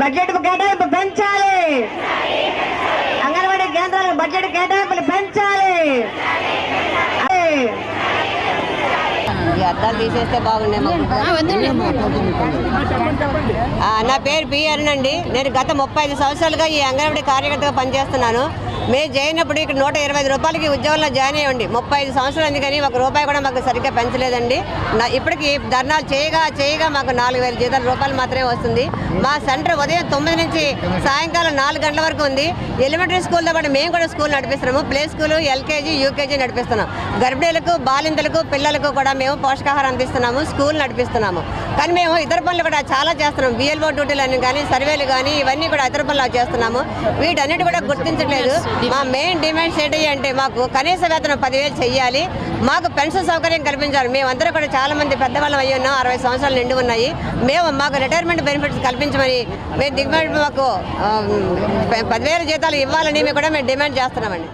Budget కేటాయింపు పెంచాలి అంగన్వాడీ కేంద్రాలకు బడ్జెట్ కేటాయింపులు పెంచాలి అద్దాలు తీసేస్తే బాగుండే నా పేరు పి అరుణండి. నేను గత ముప్పై ఐదు సంవత్సరాలుగా ఈ అంగన్వాడీ కార్యకర్తగా పనిచేస్తున్నాను. మేము చేయనప్పుడు ఇక్కడ నూట ఇరవై ఐదు రూపాయలకి ఉద్యోగంలో జాయిన్ అయ్యండి. ముప్పై ఐదు సంవత్సరాలు అందుకని ఒక రూపాయి కూడా మాకు సరిగ్గా పెంచలేదండి. నా ఇప్పటికి ధర్నాలు చేయగా చేయగా మాకు నాలుగు వేల జీతాల రూపాయలు మాత్రమే వస్తుంది. మా సెంటర్ ఉదయం తొమ్మిది నుంచి సాయంకాలం నాలుగు గంటల వరకు ఉంది. ఎలిమెంటరీ స్కూల్తో పాటు మేము కూడా స్కూల్ నడిపిస్తున్నాము. ప్లే స్కూల్ ఎల్కేజీ యూకేజీ నడిపిస్తున్నాం. గర్భిణీలకు బాలింతలకు పిల్లలకు కూడా మేము పోషకాహారం అందిస్తున్నాము స్కూల్ నడిపిస్తున్నాము. కానీ మేము ఇతర పనులు కూడా చాలా చేస్తున్నాం. బిఎల్ఓ డ్యూటీలని కానీ సర్వేలు కానీ ఇవన్నీ కూడా ఇతర పనులు చేస్తున్నాము. వీటన్నిటి కూడా గుర్తించట్లేదు. మా మెయిన్ డిమాండ్స్ ఏంటి అంటే మాకు కనీస వేతనం పదివేలు చెయ్యాలి. మాకు పెన్షన్ సౌకర్యం కల్పించాలి. మేమందరూ కూడా చాలా మంది పెద్దవాళ్ళం అయ్యి ఉన్నాం. అరవై సంవత్సరాలు నిండి ఉన్నాయి. మేము మాకు రిటైర్మెంట్ బెనిఫిట్స్ కల్పించమని మేము దిగుబడి మాకు పదివేల జీతాలు ఇవ్వాలని మేము కూడా మేము డిమాండ్ చేస్తున్నామండి.